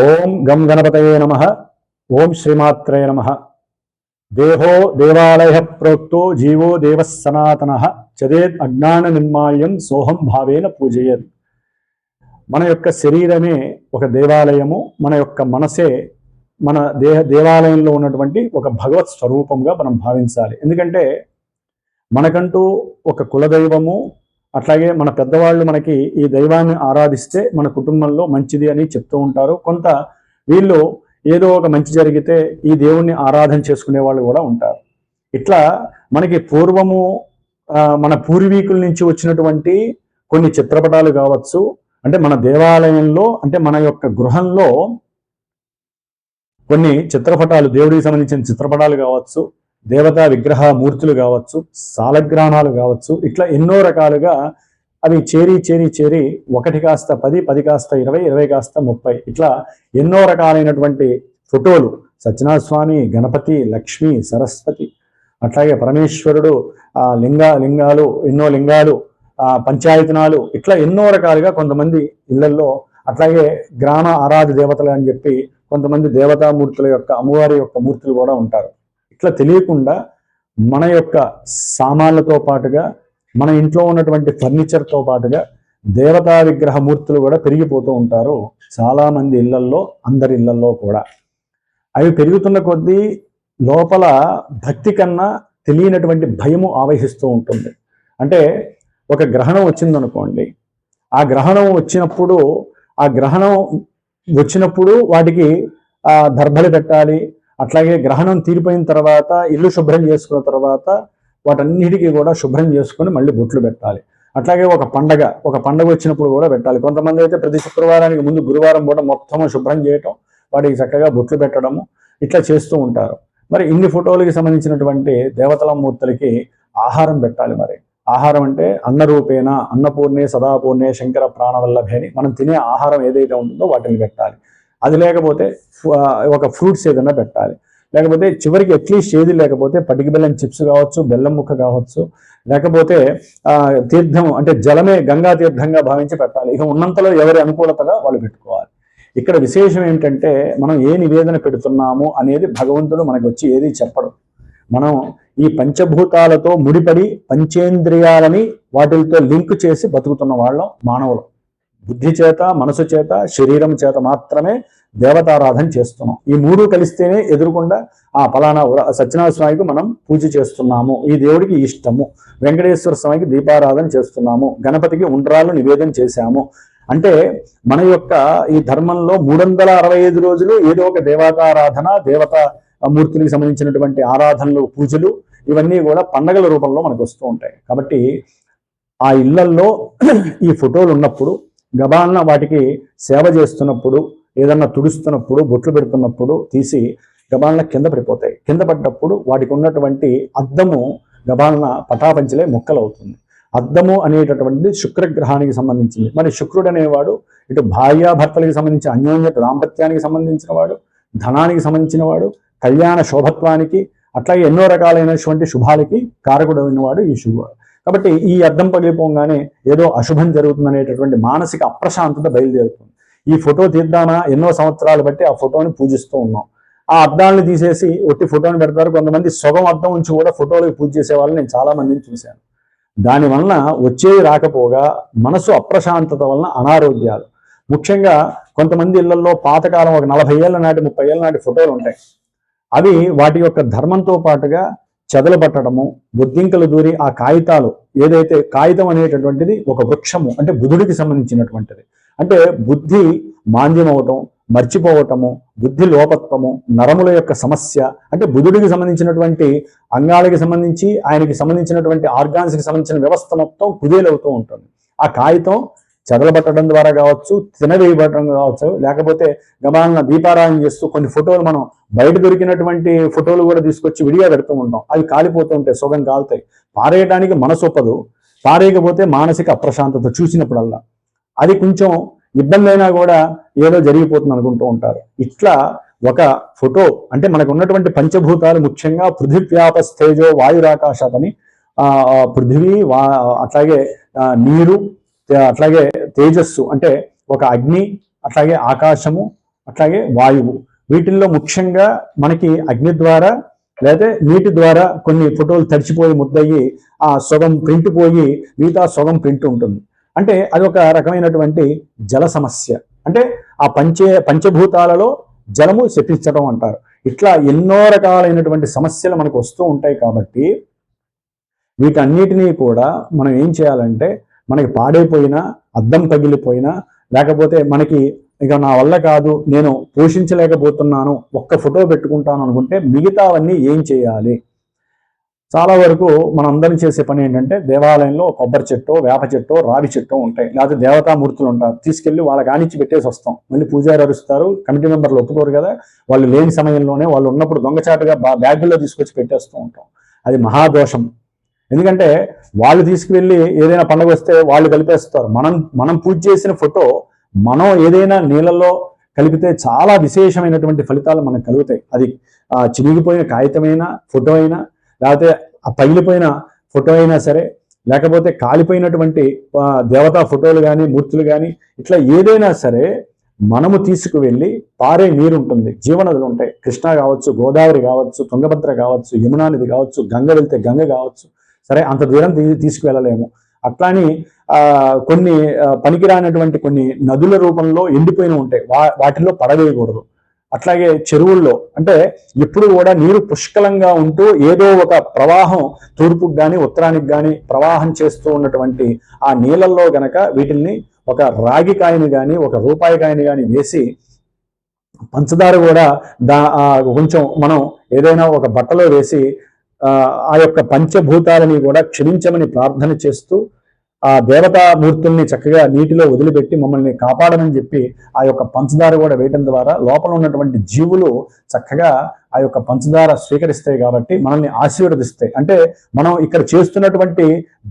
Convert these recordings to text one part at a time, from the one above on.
ఓం గం గణపతయే నమ. ఓం శ్రీమాత్రే నమ. దేహో దేవాలయ ప్రోక్తో జీవో దేవ సనాతన. చదేత్ అజ్ఞాన నిర్మాల్యం సోహం భావేన పూజయత్. మన యొక్క శరీరమే ఒక దేవాలయము మన యొక్క మనసే మన దేహ దేవాలయంలో ఉన్నటువంటి ఒక భగవత్ స్వరూపంగా మనం భావించాలి. ఎందుకంటే మనకంటూ ఒక కులదైవము అట్లాగే మన పెద్దవాళ్ళు మనకి ఈ దైవాన్ని ఆరాధిస్తే మన కుటుంబంలో మంచిది అని చెప్తూ ఉంటారు. కొంత వీళ్ళు ఏదో ఒక మంచి జరిగితే ఈ దేవుణ్ణి ఆరాధన చేసుకునే వాళ్ళు కూడా ఉంటారు. ఇట్లా మనకి పూర్వము మన పూర్వీకుల నుంచి వచ్చినటువంటి కొన్ని చిత్రపటాలు కావచ్చు అంటే మన దేవాలయంలో అంటే మన యొక్క గృహంలో కొన్ని చిత్రపటాలు దేవుడికి సంబంధించిన చిత్రపటాలు కావచ్చు దేవతా విగ్రహ మూర్తులు కావచ్చు సాలగ్రాణాలు కావచ్చు ఇట్లా ఎన్నో రకాలుగా అవి చేరి చేరి చేరి ఒకటి కాస్త పది పది కాస్త ఇరవై ఇరవై కాస్త ముప్పై. ఇట్లా ఎన్నో రకాలైనటువంటి ఫోటోలు. సత్యనారాయణ స్వామి గణపతి లక్ష్మి సరస్వతి. అట్లాగే పరమేశ్వరుడు ఆ లింగ లింగాలు ఎన్నో లింగాలు ఆ పంచాయతనాలు ఇట్లా ఎన్నో రకాలుగా కొంతమంది ఇళ్ళల్లో అట్లాగే గ్రామ ఆరాధ దేవతలు అని చెప్పి కొంతమంది దేవతామూర్తుల యొక్క అమ్మవారి యొక్క మూర్తులు కూడా ఉంటారు. ఇట్లా తెలియకుండా మన యొక్క సామాన్లతో పాటుగా మన ఇంట్లో ఉన్నటువంటి ఫర్నిచర్తో పాటుగా దేవతా విగ్రహ మూర్తులు కూడా పెరిగిపోతూ ఉంటారు. చాలామంది ఇళ్ళల్లో అందరి ఇళ్ళల్లో కూడా. అవి పెరుగుతున్న కొద్దీ లోపల భక్తి కన్నా తెలియనటువంటి భయము ఆవహిస్తూ ఉంటుంది. అంటే ఒక గ్రహణం వచ్చిందనుకోండి ఆ గ్రహణం వచ్చినప్పుడు ఆ గ్రహణం వచ్చినప్పుడు వాటికి దర్భలు పెట్టాలి అట్లాగే గ్రహణం తీరిపోయిన తర్వాత ఇల్లు శుభ్రం చేసుకున్న తర్వాత వాటన్నిటికీ కూడా శుభ్రం చేసుకొని మళ్ళీ బొట్లు పెట్టాలి. అట్లాగే ఒక పండగ ఒక పండగ వచ్చినప్పుడు కూడా పెట్టాలి. కొంతమంది అయితే ప్రతి శుక్రవారానికి ముందు గురువారం కూడా మొత్తం శుభ్రం చేయటం వాటికి చక్కగా బొట్లు పెట్టడము ఇట్లా చేస్తూ ఉంటారు. మరి ఇన్ని ఫోటోలకి సంబంధించినటువంటి దేవతల మూర్తులకి ఆహారం పెట్టాలి మరి. ఆహారం అంటే అన్నరూపేణ అన్నపూర్ణే సదాపూర్ణే శంకర ప్రాణవల్లభే అని మనం తినే ఆహారం ఏదైతే ఉంటుందో వాటిని పెట్టాలి. అది లేకపోతే ఒక ఫ్రూట్స్ ఏదైనా పెట్టాలి. లేకపోతే చివరికి అట్లీస్ట్ ఏది లేకపోతే పటికి బెల్లం చిప్స్ కావచ్చు బెల్లం ముక్క కావచ్చు లేకపోతే తీర్థం అంటే జలమే గంగా తీర్థంగా భావించి పెట్టాలి. ఇక ఉన్నంతలో ఎవరి అనుకూలతగా వాళ్ళు పెట్టుకోవాలి. ఇక్కడ విశేషం ఏంటంటే మనం ఏ నివేదన పెడుతున్నాము అనేది భగవంతుడు మనకు వచ్చి ఏది చెప్పడం. మనం ఈ పంచభూతాలతో ముడిపడి పంచేంద్రియాలని వాటితో లింక్ చేసి బతుకుతున్న వాళ్ళం మానవులు. బుద్ధి చేత మనసు చేత శరీరం చేత మాత్రమే దేవతారాధన చేస్తున్నాం. ఈ మూడు కలిస్తేనే ఎదురుకుండా ఆ ఫలానా సత్యనారాయణ స్వామికి మనం పూజ చేస్తున్నాము. ఈ దేవుడికి ఇష్టము. వెంకటేశ్వర స్వామికి దీపారాధన చేస్తున్నాము. గణపతికి ఉండ్రాలు నివేదన చేశాము. అంటే మన యొక్క ఈ ధర్మంలో మూడు వందల అరవై ఐదు రోజులు ఏదో ఒక దేవతారాధన దేవత మూర్తులకు సంబంధించినటువంటి ఆరాధనలు పూజలు ఇవన్నీ కూడా పండగల రూపంలో మనకు వస్తూ ఉంటాయి. కాబట్టి ఆ ఇళ్ళల్లో ఈ ఫోటోలు ఉన్నప్పుడు గబాలన వాటికి సేవ చేస్తున్నప్పుడు ఏదన్నా తుడుస్తున్నప్పుడు బొట్లు పెడుతున్నప్పుడు తీసి గబాలన కింద పడిపోతాయి. కింద పడ్డప్పుడు వాటికి ఉన్నటువంటి అద్దము గబాలన పటాపంచలే ముక్కలు అవుతుంది అద్దము అనేటటువంటిది శుక్రగ్రహానికి సంబంధించింది. మరి శుక్రుడు అనేవాడు ఇటు భార్యాభర్తలకు సంబంధించి అన్యోన్యత దాంపత్యానికి సంబంధించిన వాడు ధనానికి సంబంధించిన వాడు కళ్యాణ శోభత్వానికి అట్లాగే ఎన్నో రకాలైనటువంటి శుభాలకి కారకుడైన వాడు ఈ శుభ కాబట్టి ఈ అద్దం పగిలిపోగానే ఏదో అశుభం జరుగుతుందనేటటువంటి మానసిక అప్రశాంతత బయలుదేరుతుంది. ఈ ఫోటో తీద్దామా? ఎన్నో సంవత్సరాలు బట్టి ఆ ఫోటోని పూజిస్తూ ఉన్నాం. ఆ అద్దాలను తీసేసి ఒట్టి ఫోటోని పెడతారు. కొంతమంది సొగం అద్దం ఉంచి కూడా ఫోటోలకు పూజ చేసే వాళ్ళని నేను చాలా మందిని చూశాను. దానివలన వచ్చేవి రాకపోగా మనసు అప్రశాంతత వలన అనారోగ్యాలు. ముఖ్యంగా కొంతమంది ఇళ్ళలో పాతకాలం ఒక నలభై ఏళ్ళ నాటి ముప్పై ఏళ్ళ నాటి ఫోటోలు ఉంటాయి. అవి వాటి యొక్క ధర్మంతో పాటుగా చెదలు పట్టడము బొద్దింకలు దూరి ఆ కాగితాలు ఏదైతే కాగితం అనేటటువంటిది ఒక వృక్షము అంటే బుధుడికి సంబంధించినటువంటిది. అంటే బుద్ధి మాంద్యం అవటం మర్చిపోవటము బుద్ధి లోపత్వము నరముల యొక్క సమస్య అంటే బుధుడికి సంబంధించినటువంటి అంగాలకి సంబంధించి ఆయనకి సంబంధించినటువంటి ఆర్గాన్స్కి సంబంధించిన వ్యవస్థ మొత్తం కుదేలవుతూ ఉంటుంది. ఆ కాగితం చెదలబట్టడం ద్వారా కావచ్చు తినవేయబడటం కావచ్చు లేకపోతే గబాలన దీపారాయణ చేస్తూ కొన్ని ఫోటోలు మనం బయట దొరికినటువంటి ఫోటోలు కూడా తీసుకొచ్చి విడిగా పెడుతూ ఉంటాం. అవి కాలిపోతూ ఉంటాయి సుగం కాలుతాయి. పారేయడానికి మనసు ఒప్పదు. పారేయకపోతే మానసిక అప్రశాంతత చూసినప్పుడల్లా. అది కొంచెం ఇబ్బంది అయినా కూడా ఏదో జరిగిపోతుంది అనుకుంటూ ఉంటారు. ఇట్లా ఒక ఫోటో అంటే మనకు ఉన్నటువంటి పంచభూతాలు ముఖ్యంగా పృథివ్యాపస్థేజో వాయురాకాశాతని ఆ పృథివీ వా అట్లాగే నీరు అట్లాగే తేజస్సు అంటే ఒక అగ్ని అట్లాగే ఆకాశము అట్లాగే వాయువు. వీటిల్లో ముఖ్యంగా మనకి అగ్ని ద్వారా లేదా నీటి ద్వారా కొన్ని ఫోటోలు తడిచిపోయి ముద్దయ్యి ఆ సొగం ప్రింట్ పోయి మిగతా సొగం ప్రింట్ ఉంటుంది. అంటే అది ఒక రకమైనటువంటి జల సమస్య. అంటే ఆ పంచే పంచభూతాలలో జలము శపించడం అంటారు. ఇట్లా ఎన్నో రకాలైనటువంటి సమస్యలు మనకు వస్తూ ఉంటాయి కాబట్టి వీటన్నిటినీ కూడా మనం ఏం చేయాలంటే మనకి పాడైపోయినా అద్దం తగిలిపోయినా లేకపోతే మనకి ఇక నా వల్ల కాదు నేను పోషించలేకపోతున్నాను ఒక్క ఫోటో పెట్టుకుంటాను అనుకుంటే మిగతావన్నీ ఏం చేయాలి? చాలా వరకు మనం చేసే పని ఏంటంటే దేవాలయంలో కొబ్బరి చెట్టు వేప చెట్టు రావి చెట్టు ఉంటాయి. లేకపోతే దేవతామూర్తులు ఉంటారు. తీసుకెళ్ళి వాళ్ళ కానిచ్చి పెట్టేసి వస్తాం. మళ్ళీ పూజారి అరుస్తారు. కమిటీ మెంబర్లు ఒప్పుకోరు కదా. వాళ్ళు లేని సమయంలోనే వాళ్ళు ఉన్నప్పుడు దొంగచాటుగా బ్యాగుల్లో తీసుకొచ్చి పెట్టేస్తూ ఉంటాం. అది మహాదోషం. ఎందుకంటే వాళ్ళు తీసుకువెళ్ళి ఏదైనా పండుగ వస్తే వాళ్ళు కలిపేస్తారు. మనం మనం పూజ చేసిన ఫోటో మనం ఏదైనా నీళ్ళల్లో కలిపితే చాలా విశేషమైనటువంటి ఫలితాలు మనకు కలుగుతాయి. అది ఆ చినిగిపోయిన కాగితమైన ఫోటో అయినా లేకపోతే ఆ పగిలిపోయిన ఫోటో అయినా సరే లేకపోతే కాలిపోయినటువంటి దేవతా ఫోటోలు కానీ మూర్తులు కానీ ఇట్లా ఏదైనా సరే మనము తీసుకువెళ్ళి పారే నీరు ఉంటుంది. జీవనదులు ఉంటాయి. కృష్ణ కావచ్చు గోదావరి కావచ్చు తుంగభద్ర కావచ్చు యమునా నది కావచ్చు గంగ వెళ్తే గంగ కావచ్చు సరే అంత దూరం తీసుకువెళ్ళలేము. అట్లాని కొన్ని పనికిరానటువంటి కొన్ని నదుల రూపంలో ఎండిపోయిన ఉంటాయి. వా వాటిల్లో పడవేయకూడదు. అట్లాగే చెరువుల్లో అంటే ఎప్పుడు కూడా నీరు పుష్కలంగా ఉంటూ ఏదో ఒక ప్రవాహం తూర్పుకు కానీ ఉత్తరానికి కానీ ప్రవాహం చేస్తూ ఉన్నటువంటి ఆ నీళ్ళల్లో గనక వీటిల్ని ఒక రాగి కాయని కానీ ఒక రూపాయి కాయని కానీ వేసి పంచదార కూడా దా కొంచెం మనం ఏదైనా ఒక బట్టలో వేసి ఆ యొక్క పంచభూతాలని కూడా క్షమించమని ప్రార్థన చేస్తూ ఆ దేవతామూర్తుల్ని చక్కగా నీటిలో వదిలిపెట్టి మమ్మల్ని కాపాడమని చెప్పి ఆ యొక్క పంచదార కూడా వేయటం ద్వారా లోపల ఉన్నటువంటి జీవులు చక్కగా ఆ యొక్క పంచదార స్వీకరిస్తాయి కాబట్టి మనల్ని ఆశీర్వదిస్తాయి. అంటే మనం ఇక్కడ చేస్తున్నటువంటి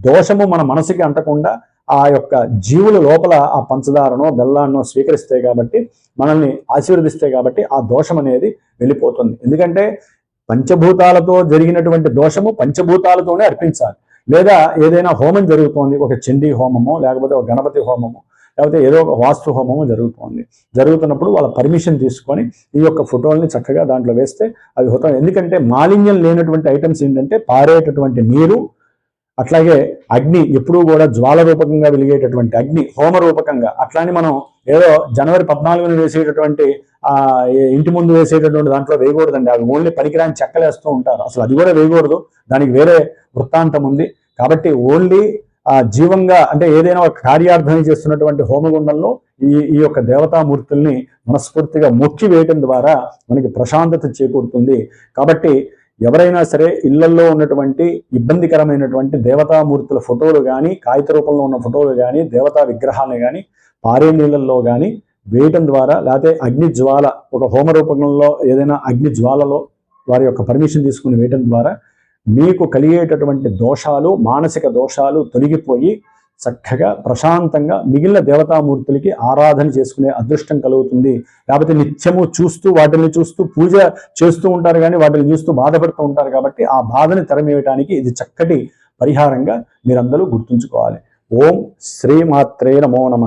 దోషము మన మనసుకి అంటకుండా ఆ యొక్క జీవుల లోపల ఆ పంచదారనో బెల్లాన్నో స్వీకరిస్తాయి కాబట్టి మనల్ని ఆశీర్వదిస్తాయి కాబట్టి ఆ దోషం అనేది వెళ్ళిపోతుంది. ఎందుకంటే పంచభూతాలతో జరిగినటువంటి దోషము పంచభూతాలతోనే అర్పించాలి. లేదా ఏదైనా హోమం జరుగుతోంది ఒక చండీ హోమము లేకపోతే ఒక గణపతి హోమము లేకపోతే ఏదో ఒక వాస్తు హోమము జరుగుతోంది. జరుగుతున్నప్పుడు వాళ్ళ పర్మిషన్ తీసుకొని ఈ యొక్క ఫోటోల్ని చక్కగా దాంట్లో వేస్తే అవి హుతం. ఎందుకంటే మాలిన్యం లేనటువంటి ఐటమ్స్ ఏంటంటే పారేటటువంటి నీరు అట్లాగే అగ్ని ఎప్పుడూ కూడా జ్వాల రూపకంగా వెలిగేటటువంటి అగ్ని హోమ రూపకంగా. అట్లానే మనం ఏదో జనవరి పద్నాలుగున వేసేటటువంటి ఇంటి ముందు వేసేటటువంటి దాంట్లో వేయకూడదండి. అవి ఓన్లీ పనికిరాని చెక్కలేస్తూ ఉంటారు. అసలు అది కూడా వేయకూడదు. దానికి వేరే వృత్తాంతం ఉంది. కాబట్టి ఓన్లీ ఆ జీవంగా అంటే ఏదైనా ఒక కార్యార్థం చేస్తున్నటువంటి హోమగుండంలో ఈ ఈ యొక్క దేవతామూర్తుల్ని మనస్ఫూర్తిగా మొక్కి వేయటం ద్వారా మనకి ప్రశాంతత చేకూరుతుంది. కాబట్టి ఎవరైనా సరే ఇళ్ళల్లో ఉన్నటువంటి ఇబ్బందికరమైనటువంటి దేవతామూర్తుల ఫోటోలు కానీ కాగిత రూపంలో ఉన్న ఫోటోలు కానీ దేవతా విగ్రహాలు కానీ పారే నీళ్ళల్లో కానీ వేయటం ద్వారా లేకపోతే అగ్ని జ్వాల ఒక హోమ రూపంలో ఏదైనా అగ్ని జ్వాలలో వారి యొక్క పర్మిషన్ తీసుకుని వేయటం ద్వారా మీకు కలిగేటటువంటి దోషాలు మానసిక దోషాలు తొలగిపోయి చక్కగా ప్రశాంతంగా మిగిలిన దేవతామూర్తులకి ఆరాధన చేసుకునే అదృష్టం కలుగుతుంది. లేకపోతే నిత్యము చూస్తూ వాటిని చూస్తూ పూజ చేస్తూ ఉంటారు కానీ వాటిని చూస్తూ బాధపడుతూ ఉంటారు కాబట్టి ఆ బాధని తెరమేయటానికి ఇది చక్కటి పరిహారంగా మీరందరూ గుర్తుంచుకోవాలి. ఓం శ్రీమాత్రే నమో నమ.